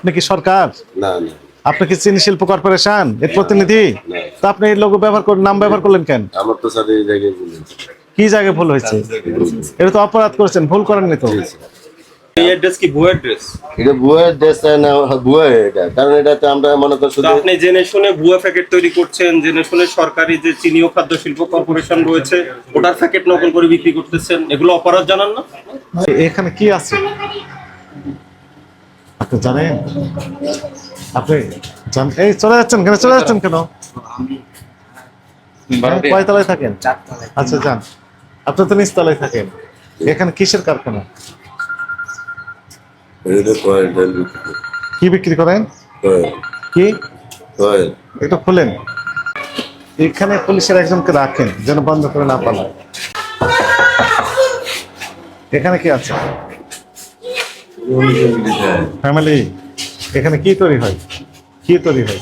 আপনি কি সরকার? না না। আপনি কি চিনি শিল্প কর্পোরেশন? এর প্রতিনিধি। তো আপনি এই লোগো ব্যবহার করে নাম ব্যবহার করলেন কেন? আমার তো স্যার এই জায়গায় কি জায়গায় ভুল হয়েছে? এটা তো অপরাধ করেছেন ভুল করেননি তো। এই অ্যাড্রেস কি ভুয়া অ্যাড্রেস এটা বুয়ের দেশ না? বুয়ে এটা। কারণ এটাতে আমরা মনে করি তো শুধু আপনি জেনে শুনে ভুয়া প্যাকেট তৈরি করছেন জেনে শুনে সরকারি যে চিনি ও খাদ্য শিল্প কর্পোরেশন রয়েছে ওটার প্যাকেট নকল করে বিক্রি করতেছেন। এগুলো অপরাধ জানান না? এখানে কি আছে? আপনি জানেন? আপনি এই চলে যাচ্ছেন কেন? চলে যাচ্ছেন কেন? হ্যাঁ, কয় তলায় থাকেন? আচ্ছা যান। আপনি তো নিচতলায় থাকেন। এখানে কিসের কারখানা? কি বিক্রি করেন? কি? একটু খুলেন। এখানে পুলিশের একজনকে রাখেন যেন বন্ধ করে না পালায়। এখানে কি আছে? ফ্যামিলি এখানে কি তৈরি হয়? কি তৈরি হয়?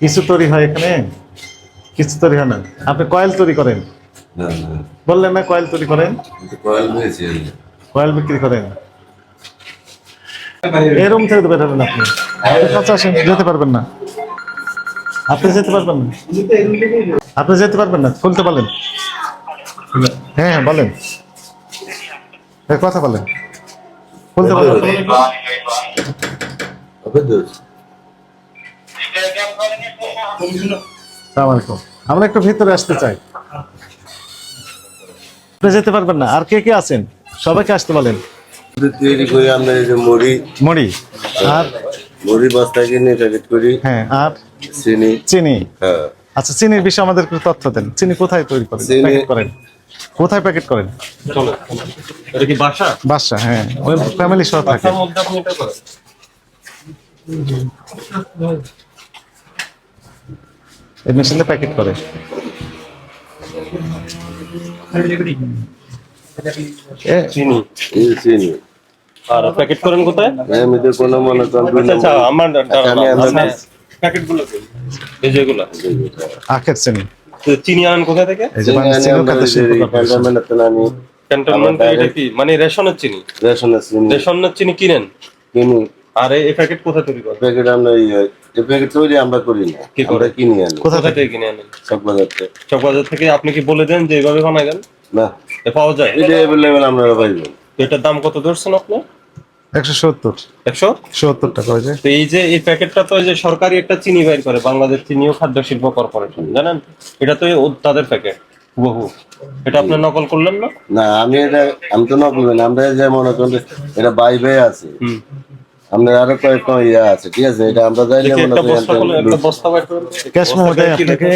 কিছু তৈরি হয় এখানে? কিছু তৈরি হয় না। আপনি কয়েল তৈরি করেন। বললেন না কয়েল তৈরি করেন? কয়েল বিক্রি করেন। এই রুম থেকে তো বেরোবেন আপনি। কাছে আসেন যেতে পারবেন না। আপনি যেতে পারবেন না। আপনি যেতে পারবেন না। খুলতে পারলেন হ্যাঁ হ্যাঁ বলেন। এই কথা বলেন। খুলতে সালাম আলাইকুম আমরা একটু ভিতরে আসতে চাই। যেতে পারবেন না। আর কে কে আছেন? সবাইকে আসতে বলেন। তৈরি করি আমরা এই যে মুড়ি। মরি আর? মুড়ি বস্তা কিনে প্যাকেট করি। হ্যাঁ আর? চিনি। চিনি। হ্যাঁ। আচ্ছা চিনির বিষয়ে আমাদের একটু তথ্য দেন। চিনি কোথায় তৈরি করেন? চিনি- প্যাকেট করেন। কোথায় প্যাকেট করেন? চলো। এটা কি বাসা? বাসা হ্যাঁ। ওই ফ্যামিলি সহ থাকে। এই মেশিনে প্যাকেট করে। এ, চিনি। চিনি। আর প্যাকেট করেন কোথায়? আমি তো কোনো মনে করেন আচ্ছা আচ্ছা আমার প্যাকেটগুলো এই যেগুলো আখের চিনি। তো চিনি আনেন কোথা থেকে? আমরা থেকে ক্যান্টনমেন্ট এটা কি? মানে রেশনের চিনি? রেশনের চিনি। রেশনের চিনি কিনেন? কিনি। আর এই প্যাকেট কোথায় তৈরি করেন? প্যাকেট আমরা এই এই প্যাকেট তৈরি আমরা করি না। কি করে? আমরা কিনি আনি। কোথা কোথা থেকে? থেকে কিনে আনেন? সব বাজারতে সব বাজার থেকে আপনি কি বলে দেন যে এইভাবে বানাবেন? না। এ পাওয়া যায়? এটা অ্যাভেলেবেল আপনারা পাইবেন এটার দাম কত ধরছেন আপনি? একশো সত্তর। একশো? সত্তর টাকা হয়েছে তো এই যে এই প্যাকেটটা তো যে সরকারি একটা চিনি বাইর করে বাংলাদেশ চিনি ও খাদ্য শিল্প কর্পোরেশন জানেন? এটা তো এই তাদের প্যাকেট বহু এটা আপনি নকল করলেন না? না আমি এটা আমি তো নকল না আমরা যে মনে করেন যে এটা বাইবে আছে। আমরা আরও কয়েকটা ইয়ে আছে ঠিক আছে? এটা আমরা যাইলে দেখি মনে একটা করি বস্তা বস্তা ক্যাশ মেমো দেয় আপনাকে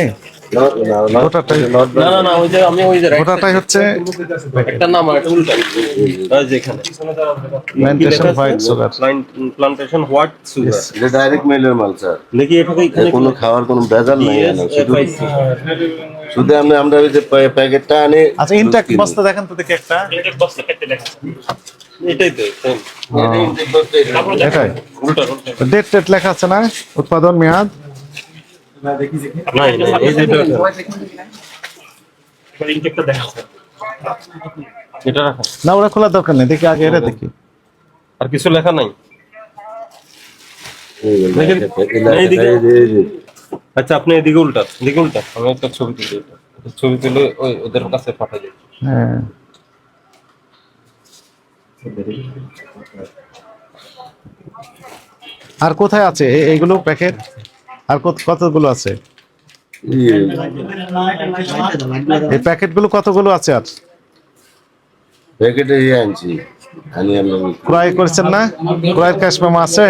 গোটাটাই না না না ওই যে আমি ওই যে right হচ্ছে একটা নাম একটা উল্টা। ওই যে এখানে। Plantation white sugar plantation white sugar এটা ডাইরেক্ট মেলের মাল স্যার দেখি এটাকে এখানে কোনো খাওয়ার কোনো ভেজাল নাই। শুধু শুধু আমরা আমরা ওই যে প্যাকেটটা আনি আচ্ছা ইনট্যাক্ট বস্তা দেখেন তো দেখি একটা। এটাই তো same। এটাই উল্টা উল্টা ডেট টেট লেখা আছে না? উৎপাদন মেয়াদ? না ওরা খোলার দরকার নেই। দেখি আগে এটা দেখি। আর কিছু লেখা নাই। আচ্ছা আপনি এদিকে উল্টা এদিকে উল্টা আমি একটা ছবি তুলি। ছবি তুলে ওই ওদের কাছে পাঠাই হ্যাঁ। আর কোথায় আছে? এইগুলো প্যাকেট? আর কত কতগুলো আছে? ইয়ে, এই প্যাকেটগুলো কতগুলো আছে আর? প্যাকেটে ইয়ে আনছি। ক্রয় করেছেন না? ক্রয়ের ক্যাশ মেমো আছে?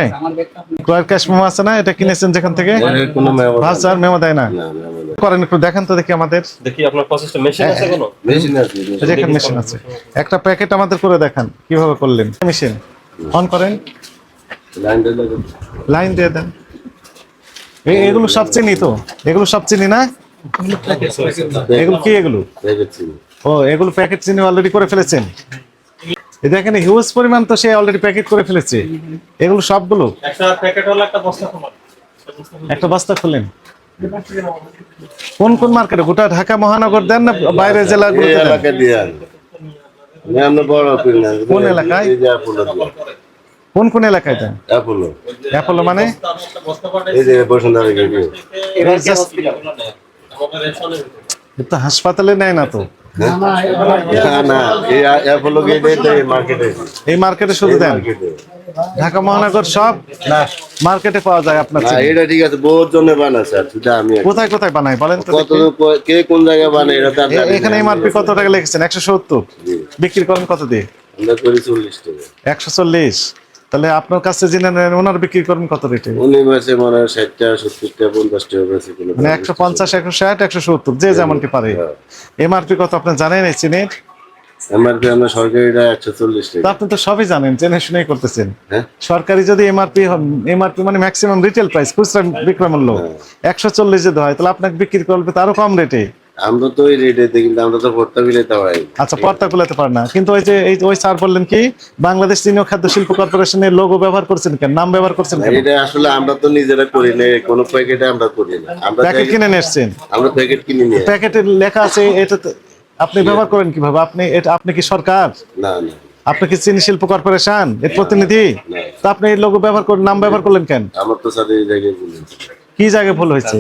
ক্রয়ের ক্যাশ মেমো আছে না? এটা কিনেছেন যেখান থেকে? কোনো মেমো দেয় না। করেন একটু দেখেন তো দেখি আমাদের। দেখি আপনার প্রসেসটা মেশিন আছে কোনো? মেশিন আছে এই মেশিন আছে। একটা প্যাকেট আমাদের করে দেখান কীভাবে করলেন? মেশিন অন করেন। লাইনটা লাগে লাইন দিয়ে দেন। এগুলো সব চিনি তো? এগুলো সব চিনি না? এগুলো কি এগুলো? ও এগুলো প্যাকেট চিনি অলরেডি করে ফেলেছেন। এই দেখেন হিউজ পরিমাণ তো সে অলরেডি প্যাকেট করে ফেলেছে। এগুলো সবগুলো? একটা প্যাকেট হলো একটা বস্তা খোলা খুলেন। কোন কোন মার্কেটে গোটা ঢাকা মহানগর দেন না বাইরের না কোন এলাকায়? কোন কোন এলাকায় দেন? অ্যাপোলো। অ্যাপোলো মানে? এই যে বসুন্ধরা এটা তো হাসপাতালে নেয় না তো। এই মার্কেটে শুধু দেন? ঢাকা মহানগর সব মার্কেটে পাওয়া যায় আপনার এটা ঠিক আছে বহুত জন্য বানায় স্যার শুধু আমি কোথায় কোথায় বানায় বলেন তো কত দেখি। কে কোন জায়গায় বানায় এটা তার এখানে এমআরপি কত টাকা লিখেছেন? একশো সত্তর? জি। বিক্রি করেন কত দিয়ে? আমরা করি চল্লিশ টাকা। একশো চল্লিশ? তাহলে আপনার কাছে জেনে নেন ওনার বিক্রি করেন কত রেটে? উনি মাসে মনে হয় ষাটটা সত্তরটা পঞ্চাশটা বেশি মানে একশো পঞ্চাশ একশো ষাট একশো সত্তর যে যেমনটি পারে। এমআরপি কত আপনি জানেন এই চিনির? এমআরপি আমরা সরকারিটা একশো চল্লিশ টাকা। আপনি তো সবই জানেন জেনে শুনেই করতেছেন। হ্যাঁ। সরকারি যদি এমআরপি এমআরপি মানে ম্যাক্সিমাম রিটেল প্রাইস খুচরা বিক্রয় মূল্য। একশো চল্লিশ যদি হয় তাহলে আপনাকে বিক্রি করবে তারও কম রেটে আমরা তো ওই রেটে কিন্তু আমরা তো বিলেতে হয় আচ্ছা পর্দা কুলাতে পারে না। কিন্তু ওই যে এই ওই স্যার বললেন কি বাংলাদেশ চিনি খাদ্য শিল্প কর্পোরেশনের লোগো ব্যবহার করছেন কেন নাম ব্যবহার করছেন কেন? এটা আসলে আমরা তো নিজেরা করি না কোনো প্যাকেটে আমরা করি না। আমরা প্যাকেট কিনে আমরা প্যাকেট কিনে নিয়ে প্যাকেটে লেখা আছে এটা তো- আপনি ব্যবহার করেন কীভাবে? আপনি এটা আপনি কি সরকার? না না। আপনি কি চিনি শিল্প কর্পোরেশন? এর প্রতিনিধি। তো আপনি এই লোগো ব্যবহার করেন নাম ব্যবহার করলেন কেন? আমার তো স্যার এই জায়গায় কি জায়গায় ভুল হয়েছে?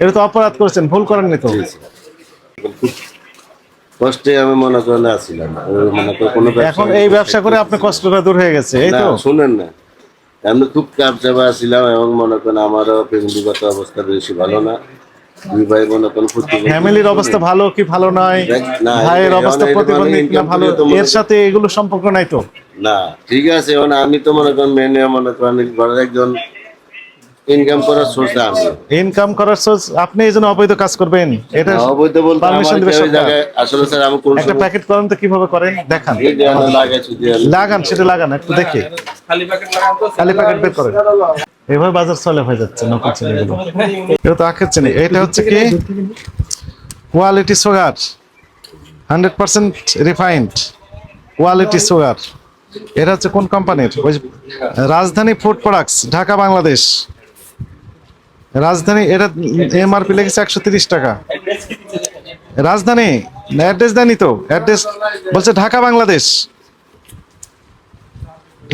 এটা তো অপরাধ করেছেন ভুল করেননি তো? কষ্টে আমি মনে আসছিলাম মনে কোনো এখন এই ব্যবসা করে আপনার কষ্টটা দূর হয়ে গেছে এই তো? শুনেন না। আমি খুব কাপ চাপা ছিলাম এবং মনে করেন আমারও ফ্যামিলিগত অবস্থা বেশি ভালো না। দুই ভাই মনে করেন ফ্যামিলির অবস্থা ভালো কি ভালো নয়? ভাইয়ের অবস্থা মানে প্রতিবন্ধী না ভালো? এর সাথে এগুলো সম্পর্ক নাই তো? না ঠিক আছে আমি তো মনে করেন মেনে মনে করেন একজন ইনকাম করার সোর্স আমি ইনকাম করার সোর্স আপনি এই জন্য অবৈধ কাজ করবেন। এটা অবৈধ বলতে পারমিশন আমার দিবে সরকার। আসলে স্যার আমি কোন একটা প্যাকেট করেন তো কীভাবে করেন? দেখান। লাগান সেটা লাগান একটু দেখি। খালি প্যাকেট লাগান তো খালি প্যাকেট বের করেন। এভাবে বাজার চলে হয়ে যাচ্ছে নকল চিনি এটা তো আখের চিনি এটা হচ্ছে কি? Quality sugar hundred percent refined quality sugar এটা হচ্ছে কোন কোম্পানির ওই রাজধানী ফুড প্রোডাক্টস ঢাকা বাংলাদেশ। রাজধানী এটা এমআরপি লেগেছে একশো তিরিশ টাকা। রাজধানী অ্যাড্রেস দেয়নি তো? অ্যাড্রেস বলছে ঢাকা বাংলাদেশ।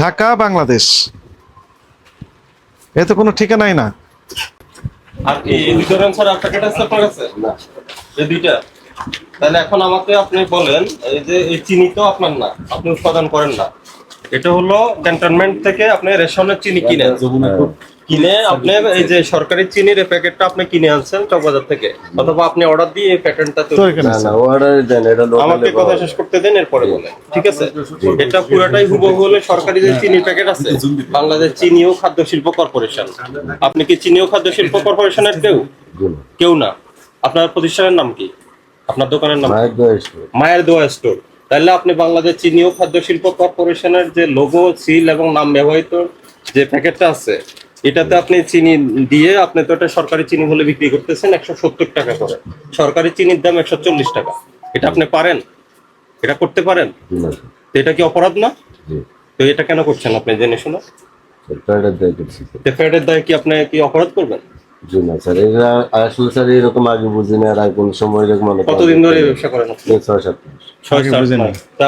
ঢাকা বাংলাদেশ। এ তো কোনো ঠিকানাই না। আর এই এই দুটো স্যার আর আপনার কাছে না। এই দুইটা। তাহলে এখন আমাকে আপনি বলেন এই যে এই চিনি তো আপনার না আপনি উৎপাদন করেন না। এটা হলো ক্যান্টনমেন্ট থেকে আপনি রেশনের চিনি কিনেন। কিনে আপনি এই যে সরকারি চিনির এই প্যাকেটটা আপনি কিনে আনছেন চকবাজার থেকে অথবা আপনি অর্ডার দিয়ে এই প্যাকেটটা তৈরি না না অর্ডার দেন এটা লোকাল আমাকে কথা শেষ করতে দেন এরপরে বলে ঠিক আছে? এটা পুরোটাই হুবহু হলে সরকারি যে চিনি প্যাকেট আছে বাংলাদেশ চিনি ও খাদ্য শিল্প কর্পোরেশন। আপনি কি চিনি ও খাদ্য শিল্প কর্পোরেশনের কেউ? কেউ না। আপনার প্রতিষ্ঠানের নাম কি? আপনার দোকানের নাম মায়ের দোয়া স্টোর। তাহলে আপনি বাংলাদেশ চিনি ও খাদ্য শিল্প কর্পোরেশনের যে লোগো সিল এবং নাম ব্যবহৃত যে প্যাকেটটা আছে এটাতে আপনি চিনি দিয়ে আপনি তো এটা সরকারি চিনি বলে বিক্রি করতেছেন একশো সত্তর টাকা করে। সরকারি চিনির দাম একশো চল্লিশ টাকা। এটা আপনি পারেন? এটা করতে পারেন? তো এটা কি অপরাধ না? তো এটা কেন করছেন আপনি? জেনে শুনে ফ্যাটের দায় কি আপনি কি অপরাধ করবেন? জি না স্যার। আসলে স্যার এরকম আগে বুঝি না আর আর কোন সময় এরকম কতদিন ধরে ব্যবসা করেন ছয় সাত মাস।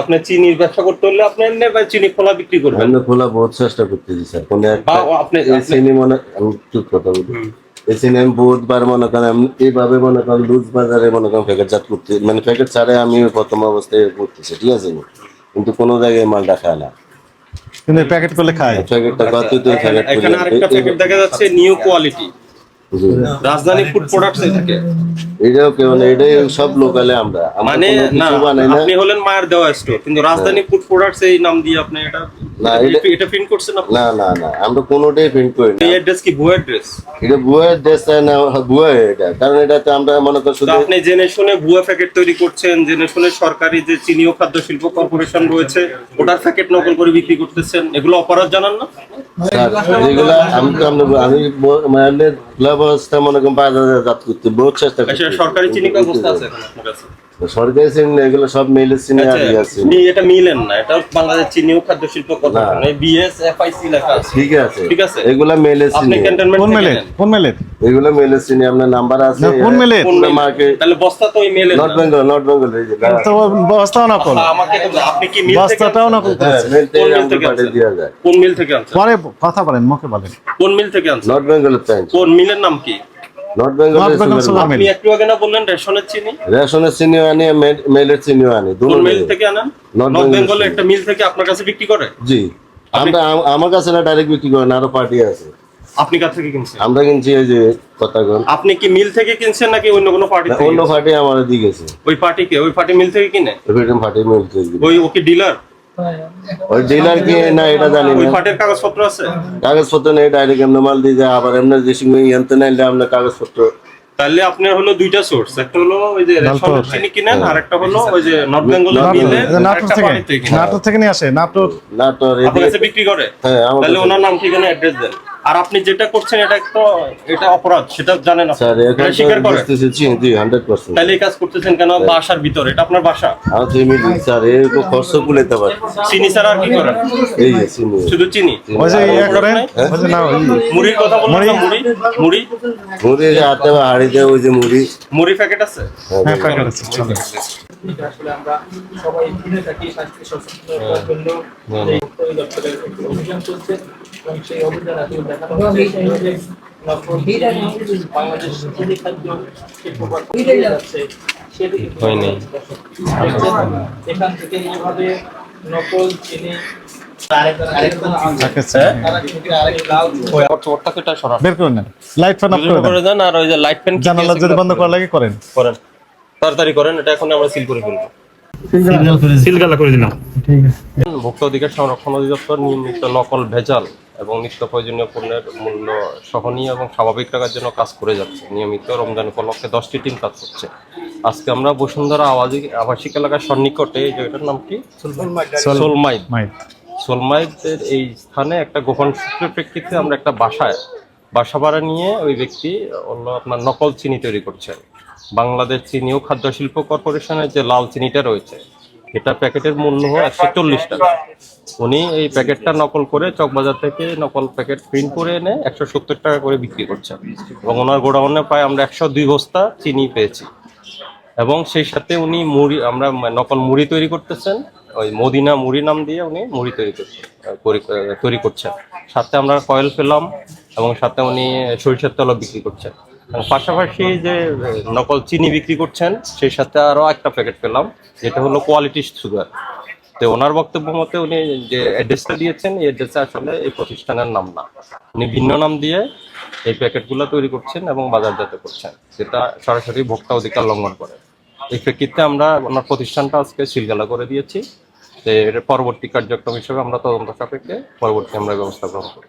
আপনি চিনির ব্যবসা করতে হলে আপনি চিনি খোলা বিক্রি করবেন। আমি খোলা বহুত চেষ্টা করতেছি স্যার। কোন আপনি মনে আমি ঠিক কথা বলি। এই শ্রেণি আমি বহুতবার মনে করেন আমি এইভাবে মনে করেন লুজ বাজারে মনে করেন প্যাকেট জাত করতে মানে প্যাকেট ছাড়ে আমি প্রথম অবস্থায় করতেছি ঠিক আছে? কিন্তু কোনো জায়গায় মাল দেখায় না। কিন্তু প্যাকেট করলে খায়। প্যাকেটটা কত তো প্যাকেট এখানে আরেকটা প্যাকেট দেখা যাচ্ছে new quality Rajdhani food products থাকে। এটাও কেউ না এটাই সব লোকালে আমরা। মানে না আপনি হলেন মায়ের দেওয়া স্টোর কিন্তু রাজধানী ফুড প্রোডাক্টস এই নাম দিয়ে আপনি এটা না, এটা প্রিন্ট করছেন আপনি? না না না আমরা কোনোটাই প্রিন্ট করি না। এই অ্যাড্রেস কি ভুয়া অ্যাড্রেস এটা দেশ না এটা। কারণ এটাতে আমরা মনে করি শুধু আপনি জেনে শুনে ভুয়া প্যাকেট তৈরি করছেন জেনে শুনে সরকারি যে চিনি ও খাদ্য শিল্প কর্পোরেশন রয়েছে ওটার প্যাকেট নকল করে বিক্রি করতেছেন। এগুলো অপরাধ জানান না? যেগুলা আমি তো আমি মানে খোলা অবস্থা মনে করেন বাজারে জাত করতে বহুত চেষ্টা আচ্ছা সরকারি চিনি অবস্থা আছে এখন আপনার কাছে? সরকারি চিনি না, এগুলো সব মেলের চিনি আর ইয়ে আছে। আপনি এটা মিলেন না এটা বাংলাদেশ চিনি ও খাদ্য শিল্প কর্পোরেশন এই বিএস এফআইসি লেখা আছে। ঠিক আছে। ঠিক আছে। এগুলা মেলের আপনি ক্যান্টনমেন্ট কোন কোন মেলের এগুলো মেলের চিনি আপনার নাম্বার আছে কোন মেলের? কোন মার্কে তাহলে বস্তা তো ওই মেলে নর্থ বেঙ্গল নর্থ বেঙ্গল এই যে তো বস্তাও নকল আমাকে তো আপনি কি মিল থেকে বস্তাটাও নকল হ্যাঁ কোন মিল থেকে আনছেন? দেওয়া যায়। কোন মিল থেকে আনছেন? পরে কথা বলেন মুখে বলেন। কোন মিল থেকে আনছেন? নর্থ বেঙ্গলের কোন মিলের নাম কি? আপনি একটু আগে না বললেন রেশনের চিনি? রেশনের চিনিও আনি মেলের চিনিও আনি দুটো মিল থেকে আনেন? নর্থ বেঙ্গল একটা মিল থেকে আপনার কাছে বিক্রি করে? জি। আমরা আমার কাছে না ডাইরেক্ট বিক্রি করেন আরও পার্টি আছে। আপনি কাছ থেকে কিনছেন? আমরা কিনছি এই যে কথাগণ আপনি কি মিল থেকে কিনছেন নাকি অন্য কোনো পার্টি থেকে অন্য পার্টি আমার দিয়ে গেছে। ওই পার্টিকে ওই পার্টি মিল থেকে কিনে? এফএটিএম পার্টি মিল থেকে ওই ওকে ডিলার ওই ডিলার কি? না এটা জানি ওই না কাগজপত্র আছে? কাগজপত্র নেই ডাইরেক্ট এমনি মাল দিয়ে যায় আবার এমনি রেসিং সঙ্গে ইয়ান্তে নাইলে আপনার কাগজপত্র। তাহলে আপনার হলো দুইটা সোর্স একটা হলো ওই যে রেশন নাটোর। চিনি কিনেন আর একটা হলো ওই যে নর্থ বেঙ্গল মিলে নাটোর থেকে। নাটোর থেকে নিয়ে আসে নাটোর। নাটোর তো আপনার কাছে বিক্রি করে? হ্যাঁ তাহলে ওনার নাম ঠিকানা অ্যাড্রেস দেন। আর আপনি যেটা করছেন এটা তো এটা অপরাধ সেটা জানেন আপনি। স্যার এটা স্বীকার করেন? বুঝতেছি জি, জি হান্ড্রেড পার্সেন্ট তাহলে এই কাজ করতেছেন কেন? বাসার ভিতরে এটা আপনার বাসা? আমার তো এমনি স্যার এরকম খরচ কুলেতে পারে চিনি ছাড়া আর কি করেন? এই যে চিনি। শুধু চিনি? ওই যে ইয়ে করেন হ্যাঁ? ওই যে না ওই মুড়ির কথা বললেন মুড়ি? মুড়ি? মুড়ি? যে হাতে বা হাড়িতে ওই যে মুড়ি। মুড়ি প্যাকেট আছে? হ্যাঁ প্যাকেট আছে চলো। আসলে আমরা সবাই থাকি স্বাস্থ্য সচেতনতার জন্য এই দপ্তরের অভিযান চলছে। এবং সেই অভিযান আসলে দেখানো হচ্ছে যে নকল চিনি বাংলাদেশ চিনি খাদ্য যাচ্ছে সেটি কিন্তু হয়নি। দেখছেন, এখান থেকে এইভাবে নকল চিনি তাকে তারা কিন্তু আরেক লাল ওরটাকে এটা সরান। বের করে নেন। লাইট ফ্যান অফ করে করে দেন। দেন আর ওই যে লাইট ফ্যান জানালা যদি বন্ধ করা লাগে করেন। করেন। তাড়াতাড়ি করেন এটা এখন আমরা সিল করে ফেলব। সিলগালা করে দিলাম ভোক্তা অধিকার সংরক্ষণ অধিদপ্তর নিয়মিত নকল ভেজাল এবং নিত্য প্রয়োজনীয় পণ্যের মূল্য সহনীয় এবং স্বাভাবিক রাখার জন্য কাজ করে যাচ্ছে। নিয়মিত রমজান উপলক্ষে দশটি টিম কাজ করছে। আজকে আমরা বসুন্ধরা আবাসিক আবাসিক এলাকার সন্নিকটে এই জায়গাটার নাম কি? সোলমাইদ মাইক সোলমাইদের এই স্থানে একটা গোপন সূত্রের প্রেক্ষিতে আমরা একটা বাসায় বাসা ভাড়া নিয়ে ওই ব্যক্তি হলো আপনার নকল চিনি তৈরি করছেন। বাংলাদেশ চিনি ও খাদ্য শিল্প কর্পোরেশনের যে লাল চিনিটা রয়েছে, এটা প্যাকেটের মূল্য একশো চল্লিশ টাকা উনি এই প্যাকেটটা নকল করে চকবাজার থেকে নকল প্যাকেট প্রিন্ট করে এনে একশো সত্তর টাকা করে বিক্রি করছেন। এবং ওনার গোডাউনে প্রায় আমরা একশো দুই বস্তা চিনি পেয়েছি। এবং সেই সাথে উনি মুড়ি, আমরা নকল মুড়ি তৈরি করতেছেন। ওই মদিনা মুড়ি নাম দিয়ে উনি মুড়ি তৈরি করছেন তৈরি করছেন। সাথে আমরা কয়েল পেলাম এবং সাথে উনি সরিষার তেলও বিক্রি করছেন। পাশাপাশি যে নকল চিনি বিক্রি করছেন, সেই সাথে আরও একটা প্যাকেট পেলাম, যেটা হলো কোয়ালিটি সুগার। তো ওনার বক্তব্য মতে উনি যে অ্যাড্রেসটা দিয়েছেন, এই অ্যাড্রেসে আসলে এই প্রতিষ্ঠানের নাম না। উনি ভিন্ন নাম দিয়ে এই প্যাকেটগুলো তৈরি করছেন এবং বাজারজাত করছেন, যেটা সরাসরি ভোক্তা অধিকার লঙ্ঘন করে। এই প্রেক্ষিতে আমরা ওনার প্রতিষ্ঠানটা আজকে সিলগালা করে দিয়েছি। তো এর পরবর্তী কার্যক্রম হিসেবে আমরা তদন্ত সাপেক্ষে পরবর্তী আমরা ব্যবস্থা গ্রহণ করি।